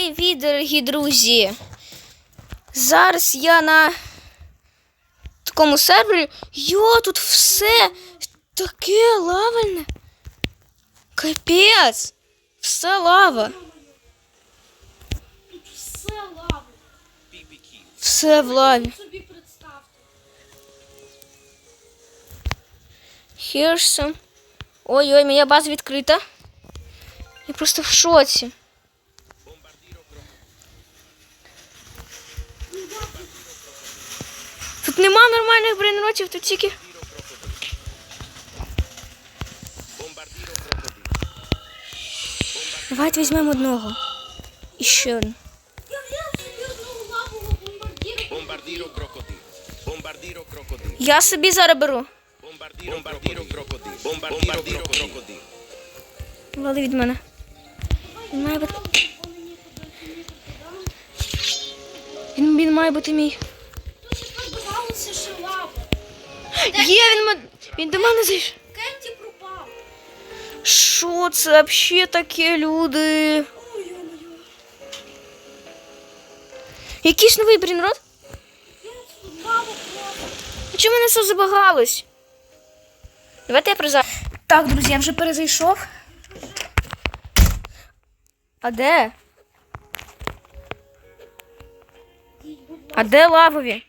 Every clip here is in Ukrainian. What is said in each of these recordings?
Привіт, дорогі друзі! Зараз я на такому сервері. Йо, тут все таке лавальне. Капець! Все лава. Тут все лава. Все в лаві. Some. Ой-ой, моя база відкрита. Я просто в шоці. Тут нема нормальних брейнротів, тут тільки. Давайте візьмемо одного. І ще один. Я собі зараз беру. Вали від мене. Він має бути. Він має бути мій. Є, він, він до мене зайшов. Кенті пропав. Що це взагалі таке, люди? Якийсь новий брінрод? Чому мене все забагалось? Давайте я приза. Так, друзі, я вже перезайшов. А де? А де лавові?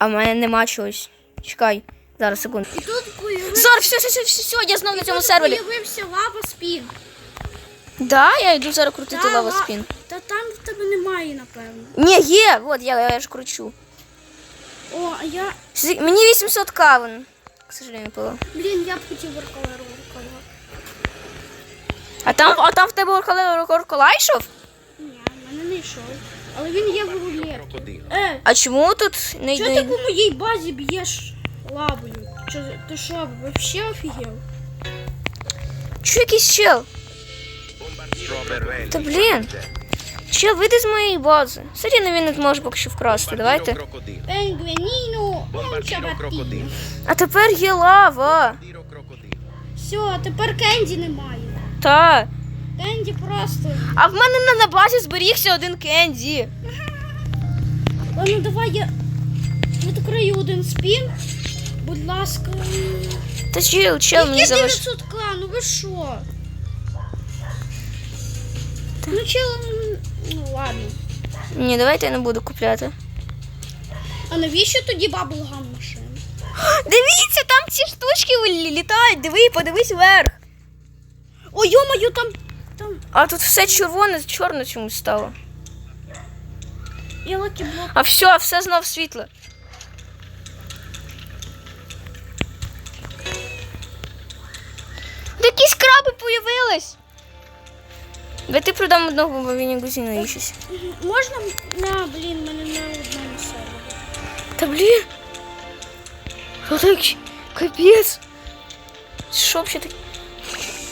А в мене нема чогось. Чекай, зараз секунду. І тут появився, Зараз, все, все, все, все, все, я знов на цьому сервері. появився лава спін. Да, я йду зараз крутити Та, лава спін. Та там в тебе немає, напевно. Ні, є, от я, я ж кручу. О, а я. Мені 800 кавен. К сожалению, було. Блін, я б хотів воркалер. А там, а там в тебе Орколай йшов? Ні, в мене не йшов. Але він є в рулеті. Е, А чому тут не Чого йде? ти по моїй базі б'єш лавою? Чо, ти що, вообще офігел? Чого якийсь чел? Та блін. Чел, вийди з моєї бази. Саріна він не може поки що вкрасти, давайте. Crocodilo. Пенгвініну, Bombardiro. А тепер є лава. Все, тепер Кенді немає. Та. Кенді просто. А в мене на, на базі зберігся один кенді. Ладно, давай я відкрию один спін. Будь ласка. Та чел, чел мені залиш. 900к, ну ви що? Ну чел, ну ладно. Ні, давайте я не буду купляти. А навіщо тоді баблгам машина? Дивіться, там ці штучки лі- літають. Диви, подивись вверх. Ой, йо-моє, там, там А тут все червоне, чорне чомусь стало. є лакіблок. А все, все знов світло. Та Якісь краби появились. Давайте продам одного, бо він якось не. Можна? На, блін, мене на одному сервері. Та блін. Що так? Капець. Що взагалі таке?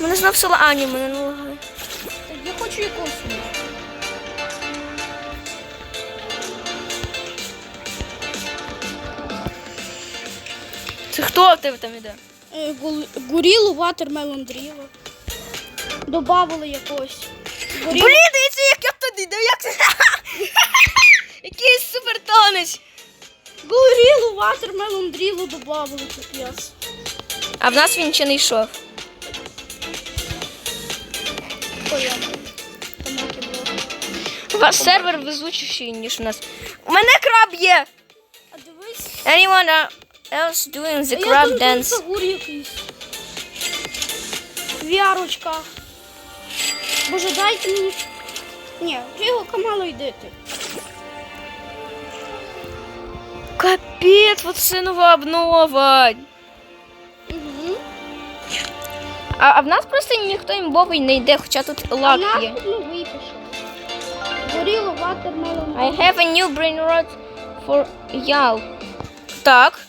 Мене знов села. А, ні, мене не Це хто в тебе там іде? Е, Горілу, ватермелон дріло. Добавили якогось. Горілу. Блін, дивіться, як я туди, да як це? Якийсь супертонець. Горілу, ватермелон дріло добавили капець. А в нас він ще не йшов. У вас сервер везучіший, ніж у нас. У мене краб є. А дивись. Anyone else doing the crab dance? Загур якийсь. Вярочка. Боже, дайте мені. Ні, його камало йдете. Капець, оце нова обнова. Угу. А, а в нас просто ніхто імбовий не йде, хоча тут лак нас є. тут новий пішов. Горіло, ватермелон. I have a new brain rot for Ял. Так.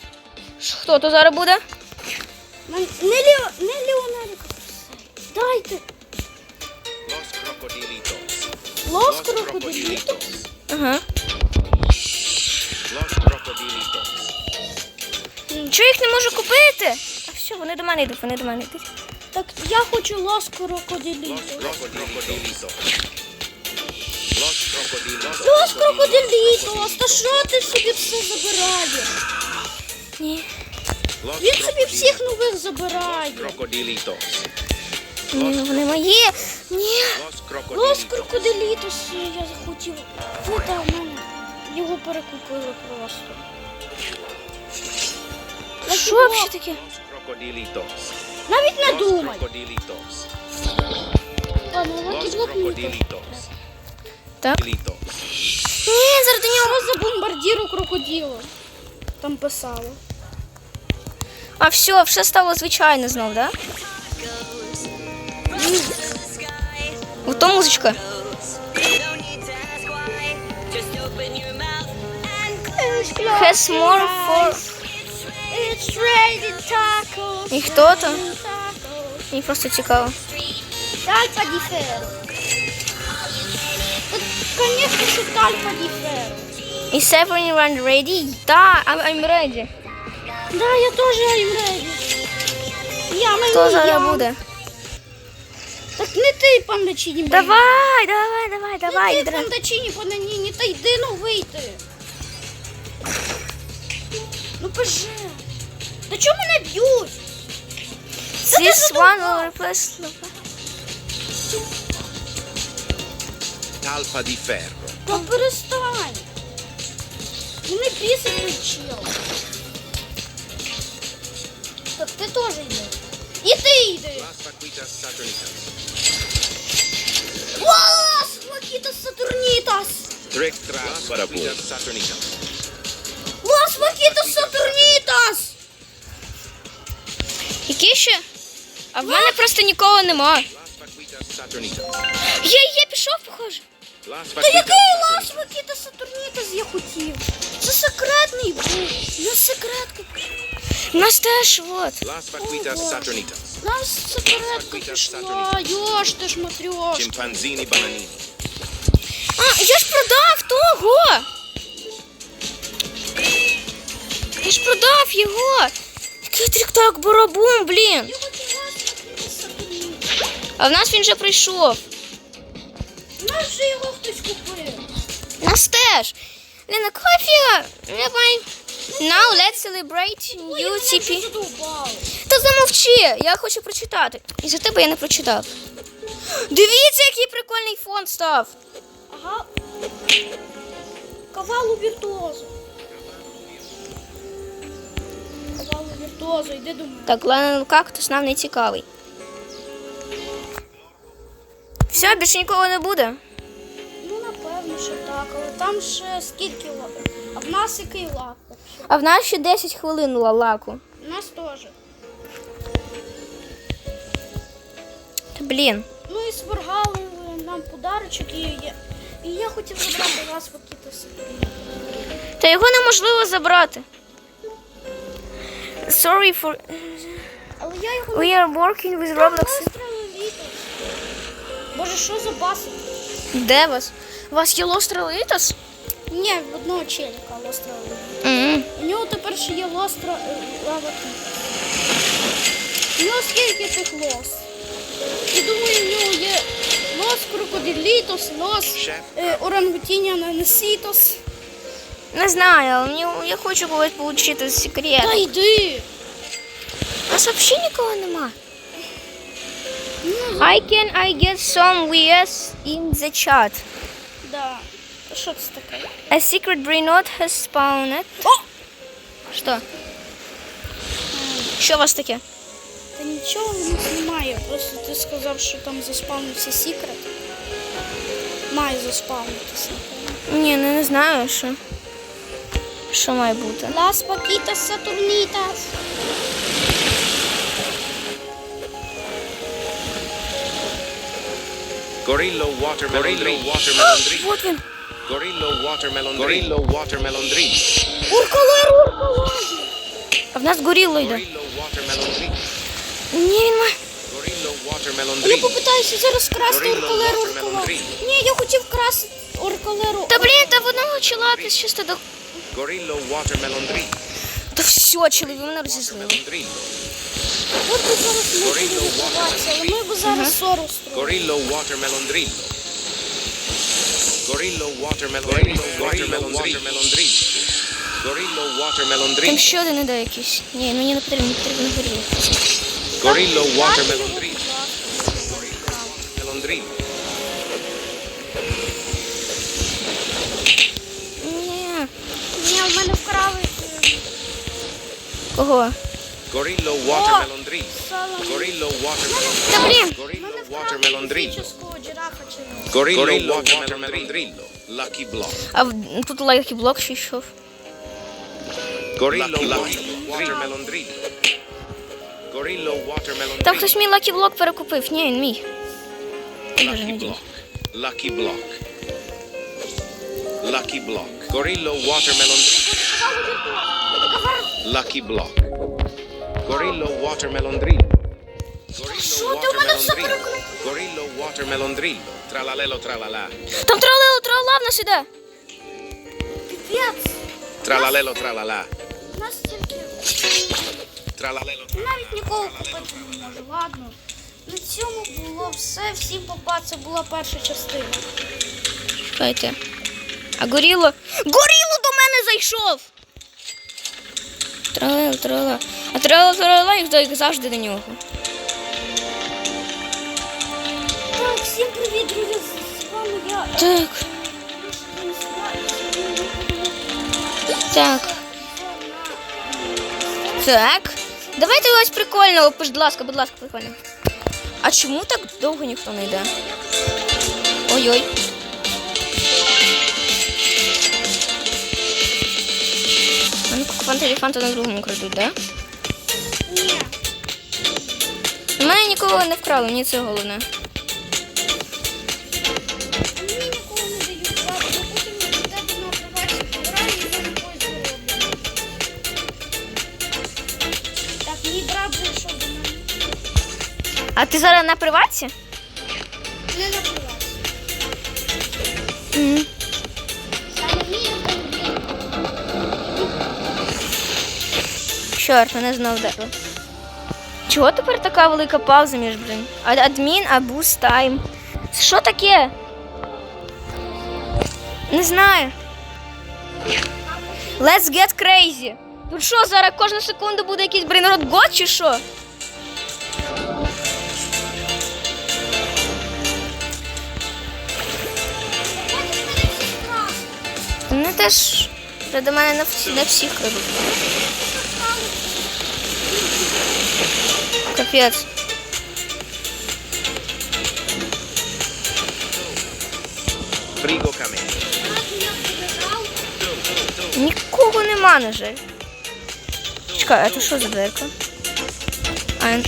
Хто то зараз буде? Не, Лео... не Леонардо. Дайте. Лос crocodilitos. Ага. Чого їх не можу купити? А все. вони до мене йдуть, вони до мене йдуть. Так я хочу лос крокодилітос. Лос крокодилітос, та що ти собі все забираєш? Ні. Він собі всіх нових забирає. Ні, ну вони мої. Ні. Лос crocodilitos. я захотів. Фу, та в мене. Його перекупили просто. Що взагалі таке? Навіть не думай. Ладно, лаки Los Так. Ні, зараз до нього. За бомбардіру крокодила? Там писало. А все, все стало звичайно знов, да? Ото музичка. Has more for... It's raining tacos. І хто там? raining tacos. Мені просто цікаво. Тальпа ді ферро. Тут, Конечно, що тальпа ді ферро. Is everyone ready? Да, I'm, I'm ready. Да, я теж I'm ready. Я Хто я. зараз буде? Так не ти, пандачині. Давай, давай, давай, Не давай. ти, Дра- пандачині, пананіні, та йди ну вийти. Ну поже. Та чому мене б'ють? This one will replace... Talpa di ferro. Та перестань. Мене бісить той Так ти теж йди. І ти йди. Лас, Лакітас Сатурнітас. Лас, Лакітас Сатурнітас. Які ще? А в мене просто нікого нема. Є, є, пішов, похоже. Та який. Лас, Лакітас Сатурнітас я хотів? Це секретний був. Я секретка. У нас теж от. Las vaquitas Боже. saturnitas. Нас секретка пішла. Йош, ти ж матрьош. А, я ж продав того. Я ж продав його. Який тріктак барабум, блін. А в нас він вже прийшов. У нас же його хтось купив. Нас теж. Блін, а кофе. Не пам'ятаю. Now let's celebrate new вже Та замовчи, я хочу прочитати. І за тебе я не прочитав. Дивіться, який прикольний фон став. Ага. Кавалу віртуозу. Кавалу віртуозу, йди до мене. Так, ладно, кактус нам не цікавий. Все, більше нікого не буде. Ну, напевно, що так, але там ще скільки лак. А в нас який лак? А в нас ще 10 хвилин ла- лаку. У нас теж. Блін. Ну і свергали нам подарочок і я, і я хотів забрати вас покіти собі. Та його неможливо забрати. Sorry for... Але я його We are working with Roblox. Боже, що за баси? Де вас? У вас є Лострелитас? Ні, в одного челіка лостреловіто. Mm. У нього тепер ще є лостра е, лава. У нього скільки тих лос? І думаю, в нього є лос крокодилітос, лос е, орангутіння нанесітос. Не знаю, але мені, я хочу когось отримати секрет. Та йди! У нас взагалі нікого нема. I can I get some VS in the chat. Да. Що це таке? A secret brain node has spawned. О! Що? Що у вас таке? Та нічого в нас немає. Просто ти сказав, що там заспавнився секрет. Має заспавнитися. Ні, ну не знаю, що. Що має бути? Лас Пакітас Сатурнітас. Gorillo watermelon drink. watermelon. Вот він. Gorillo watermelon drink. Gorillo watermelon drink. Уркалер, уркалер! А в нас горіло йде. Ні, він має. Я попитаюся зараз красти Gorilla оркалеру оркалеру. Ні, я хотів красти оркалеру. Та блін, та в одного чола ти чисто до. Gorillo watermelon drink. Та все, чоловік, ви мене розізлили. От би зараз ми будемо але ми б зараз ссору строїли. Gorillo watermelon drillo. Gorillo watermelon Gorillo watermelon watermelon drillo. Gorillo watermelon Там drillo. ще один іде якийсь. Ні, мені не потрібно, потрібно горіло. Gorillo watermelon drillo. Melon drillo. Ні. Ні, в мене вкрали е, Кого? Gorillo watermelon сало. Gorillo watermelon Та блін! Gorillo watermelon drillo. Фізичного жирафа чи Gorillo watermelon drillo. Lucky block. А в- тут лайки блок ще йшов. Gorillo watermelon drillo. Gorillo watermelon Там drillo. хтось мій лакі блок перекупив. Ні, він мій. Дуже Lucky надій. block. Lucky block. Lucky block. Gorillo watermelon. Lucky block. Gorillo watermelon drill. Gorillo ти у мене все перекликав? Gorillo watermelon drill. Tralalelo tralala. Там тралило, трала в нас іде. Піпець. Tralalelo tralala. У нас тільки Tralalelo навіть нікого купити не можу. Ладно. На цьому було все. Всім попа, це була перша частина. Чекайте. А горіло. Горіло до мене зайшов! Тралила, тралила. А тралила, їх як завжди до нього. Всім привіт, друзі. З вами я. Так, так, так. Давайте ось прикольно, будь ласка, будь ласка, прикольно. А чому так довго ніхто не йде? Ой-ой. А ну фанта елефанта на другому крадуть, да? Ні. У мене нікого не вкрали, мені це головне. А ти зараз на приватці? Не на. Саме мій. Чорт, мене знов вдарило. Чого тепер така велика пауза між блин? А- Адмін, а буст тайм. Що таке? Не знаю. Let's get crazy. Тут що, зараз кожну секунду буде якийсь брейнрод год чи що? Теж вже до мене не, всі- не всіх крадуть. Капець. Я побежав. Нікого нема, на жаль. Чекай, а то що за дверка? А...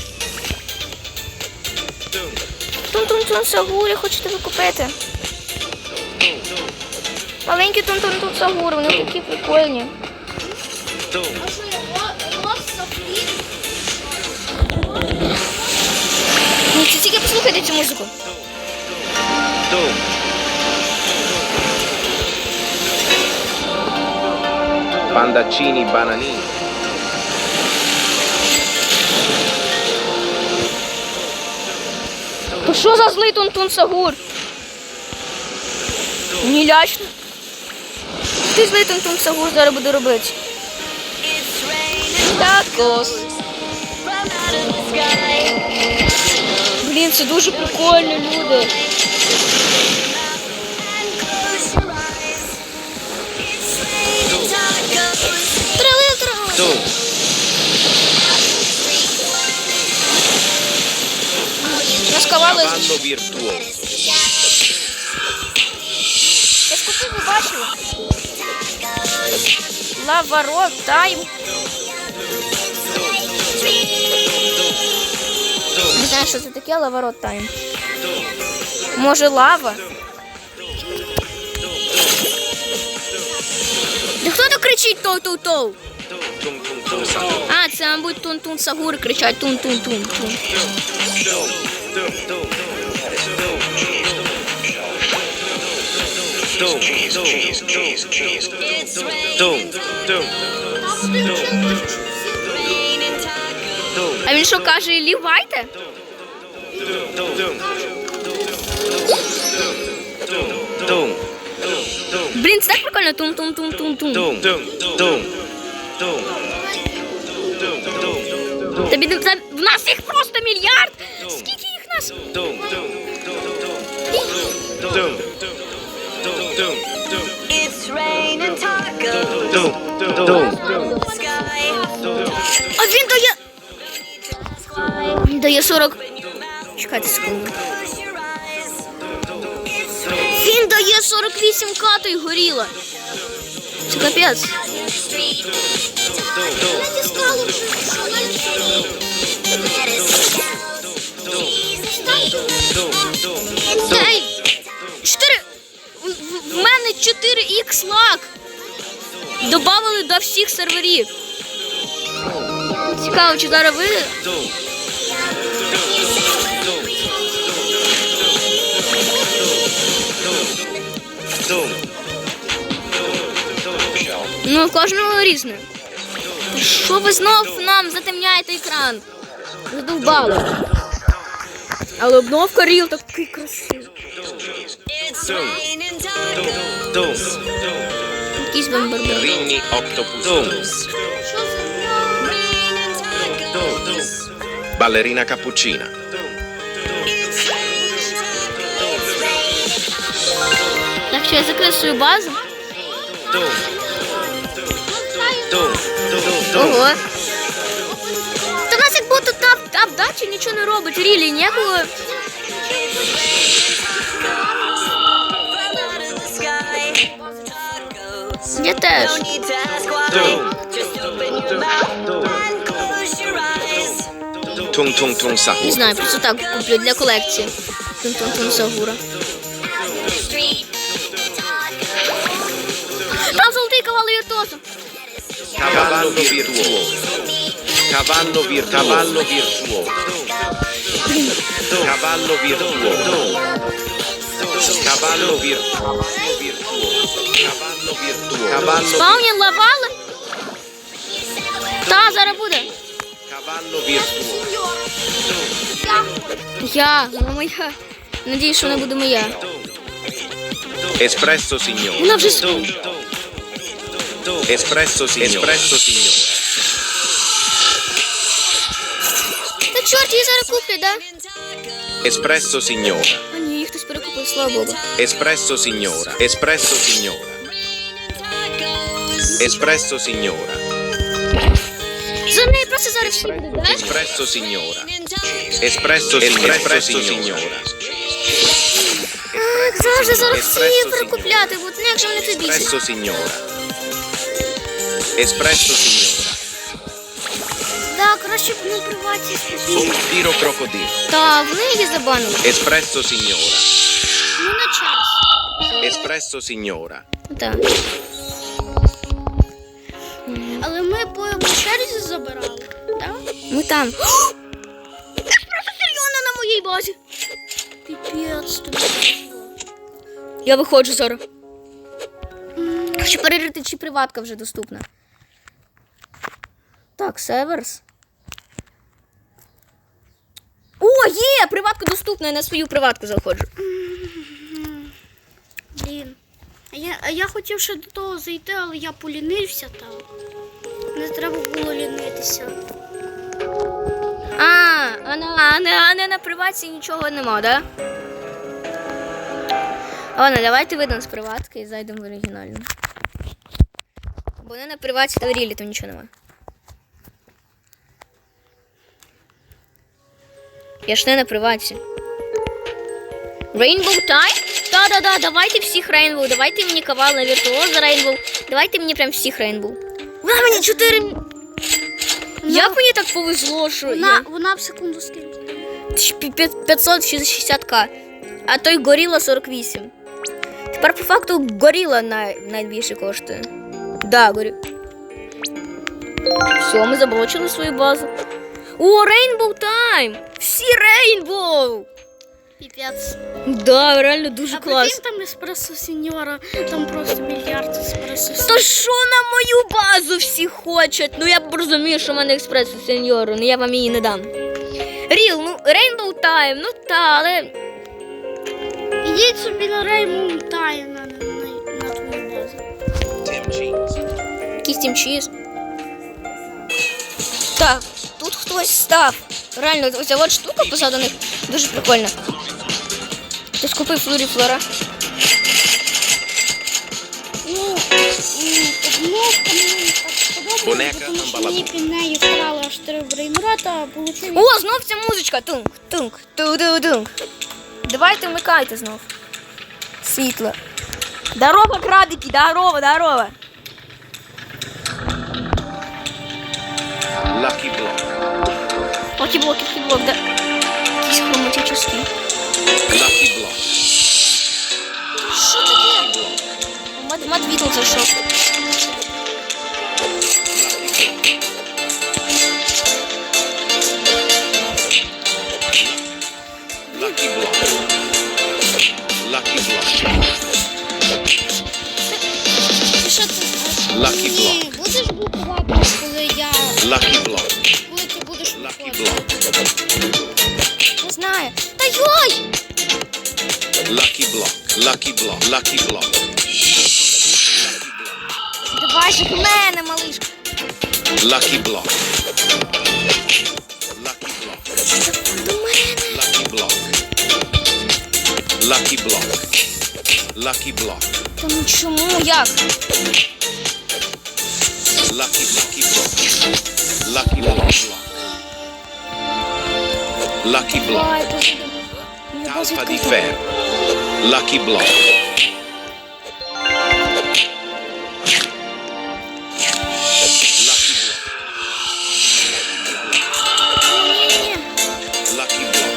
Тун-тун-тун сагур, я хочу тебе купити. Маленькі тун-тун-тун сагур, вони такі прикольні. Софлі? Це тільки послухайте цю музику. Pandaccini bananini. То що за злий тун-тун сагур? Мені Ти злий тун-тун сагур зараз буде робити. Такос. Блін, це дуже прикольно, люди. Трали, трали. Розкавали. Лаворот, тайм. Не знаю, що це таке, лаворот тайм. Може лава? Да хто то кричить тоу-тоу-тоу? А, це, мабуть, тун-тун сагури кричать тун-тун-тун. Tum. Tum tum. Tum. А він що каже, лівайте? Блін, це так прикольно. Тум-тум-тум-тум-тум. Tum. Tum. Tum. Тобі не це в нас їх просто мільярд. Скільки їх нас? Tum. Tum. Tum. It's raining tacos. Tum. Tum. Sky. А він дає. Він дає 40. Чекайте секунду. Your eyes. Він дає 48 кату і горіла. Це капець. Ей! 4... В, мене 4х лак. Добавили до всіх серверів. Цікаво, чи зараз? Tum. Ну, кожного різне. Що ви знов нам затемняєте екран? Задовбали. Але обновка ріл такий красивий. Якийсь бомбардир. Raining tacos. It's raining. Так що я закрив свою базу. Ого. Та нас як будто тап, тап дачі нічого не робить. Рілі, ніякого. Eyes. Tung tung tung Не знаю, просто так куплю для колекції. Тун-тун-тун Сагура. Там золотий кавал віртуозу. Cavallo virtuoso. Cavallo vir cavallo virtuoso. Cavallo virtuoso. Cavallo virtuoso. Cavallo virtuoso. Cavallo Спавні лавали. Та, зараз буде. cavallo virtuoso. Я, вона моя. Надіюсь, що вона буде моя. Espresso signore. Вона вже с- Espresso signore. Espresso signore. Та чорт, її зараз куплять, да? Espresso signora. А їх хтось перекупив, слава Богу. Espresso signora. Espresso signora. Espresso signora. За неї просто зараз всі буде, да? Espresso signora. Espresso espresso signora. Так, завжди зараз всі Еспресо, перекупляти будуть, ну як же вони тобі? Espresso signora. Espresso signora. Так, краще б не приваті. Soffiro crocodilo. Так, вони її забанили. Espresso signora. Ну на час. Espresso signora. Так. Але ми по черзі забирали. Так? Ми там. Еспресо сильйона на моїй базі. Піпець тобі. Я виходжу зараз. Хочу перевірити, чи приватка вже доступна. Так, Северс. О, є! Приватка доступна, я на свою приватку заходжу. Блін. А я, а я хотів ще до того зайти, але я полінився там. Не треба було лінитися. А, а на, а не, а не на приватці нічого нема, да? Ладно, давайте вийдемо з приватки і зайдемо в оригінальну. Бо не на приватці та в рілі там нічого нема. Я ж не на приватці. Rainbow Time? Да-да-да, давайте всіх Rainbow, давайте мені кавал на віртуоза Rainbow, давайте мені прям всіх Rainbow. Вона мені 4... Як мені так повезло, що я... Вона, вона в секунду скільки. 560к. А той горіла 48. Тепер по факту горіла най... найбільше коштує. Да, горі. Все, ми заблочили свою базу. О, Rainbow Time! Всі Rainbow! Піпець. Да, реально дуже А клас. прикинь, там еспресо сеньора, там просто мільярд еспресо То що на мою базу всі хочуть? Ну я б розумію, що в мене експресо сеньору, ну я вам її не дам. Ріл, ну Rainbow Time, ну та, але Ідіть собі на Реймон Тайм на, на, на твою базу. Tim Cheese. якийсь тім чіз. Так, тут хтось став. Реально, оця от штука позаду них дуже прикольна. Хтось купив флорі флора. Ну, О, знов ця музичка. Тунк, тунк, ту-ду-дунк. Давайте вмикайте знов. Світло. Здорово, крабики, здорово, здорово. Lucky Block. Локі-блок, локі-блок, да. Якісь хроматическі. Lucky Block. Що таке? Мад, мад Вітл зайшов. Lucky Block. Lucky Block. Ти що це? Lucky Ти Block. будеш блокувати, коли я Lucky Block. коли ти будеш Lucky? Block. Не знаю. Та йой! Lucky Block. Lucky Block. Lucky Block. Давай же в мене, малишка. Lucky Block. Lucky Block. До мене. Lucky Block. Lucky Block. Lucky Block. Та ну чому? Як? Lucky Lucky Block. Lucky Block. Lucky Block. Давай, позаду. Мені базу Talpa di відкрити. ferro. Lucky Block. Lucky Block. Ні-ні-ні. Lucky Block.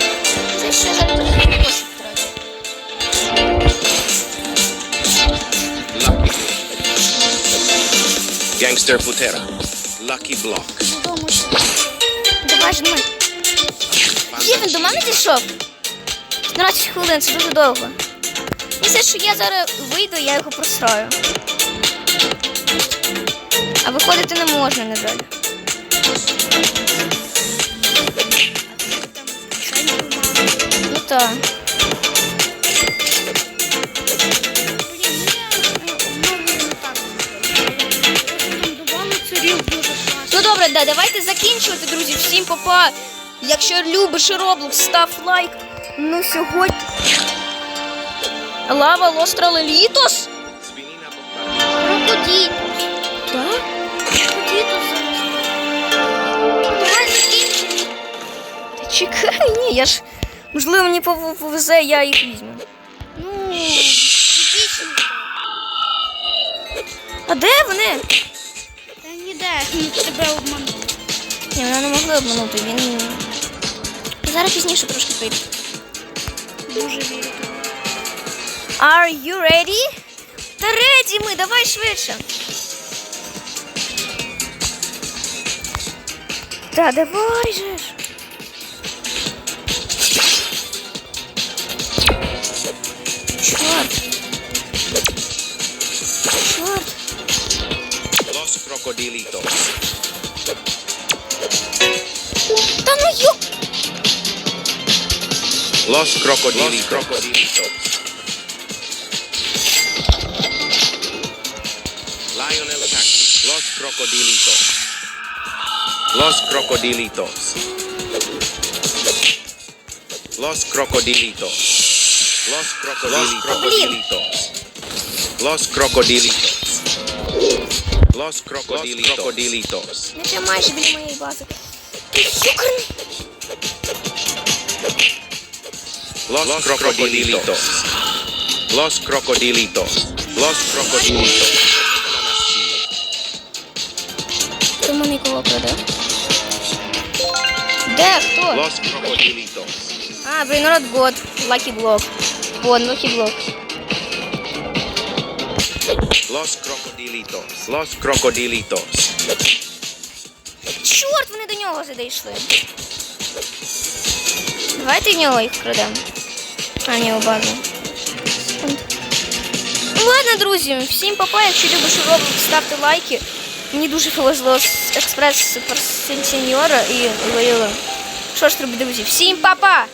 Це ще зараз гроші втратить. Lucky Block. Gangster Putera. Lucky Block. Ще. Давай. Є, до мене дійшов? 15 хвилин, це дуже довго. Все, що я зараз вийду, я його просраю. А виходити не можна, на жаль. Ну так. Да, давайте закінчувати, друзі. Всім папа. Якщо любиш Roblox, став лайк. Ну сьогодні. Лава Лостра Лелітос? Та чекай, ні, я ж. Можливо, мені повезе, я їх візьму. Ну. А де вони? Та ніде, ну, тебе обманули. Ні, мене не могли обманути. Він. Зараз пізніше трошки прийде. Дуже вірю. Are you ready? Та ready ми, давай швидше. Та давай же ж. Чорт. Чорт. Los Crocodilitos. Tama yuk! Los Crocodilitos. Los Crocodilitos. Lionel Taxi, Los Crocodilitos. Los Crocodilitos. Los Crocodilitos. Los Crocodilitos. Los Crocodilitos. Los Crocodilitos. Не це майже біля моєї бази. Ти юкарний. Los Crocodilitos. Los Crocodilitos. Los Crocodilitos. Ти мене кого краде? Де? Хто? Los Crocodilitos. А, блин, народ год. Лаки блок. Вон, лаки блок. Los Crocodilitos. Los Crocodilitos. Чорт, вони до нього задійшли. Давайте в нього їх крадемо. А, ні, у базу. Ну ладно, друзі, всім папа, якщо любиш Roblox, ставте лайки. Мені дуже повезло з експрес Сеньора і Лоїла. Що ж, друзі, всім папа!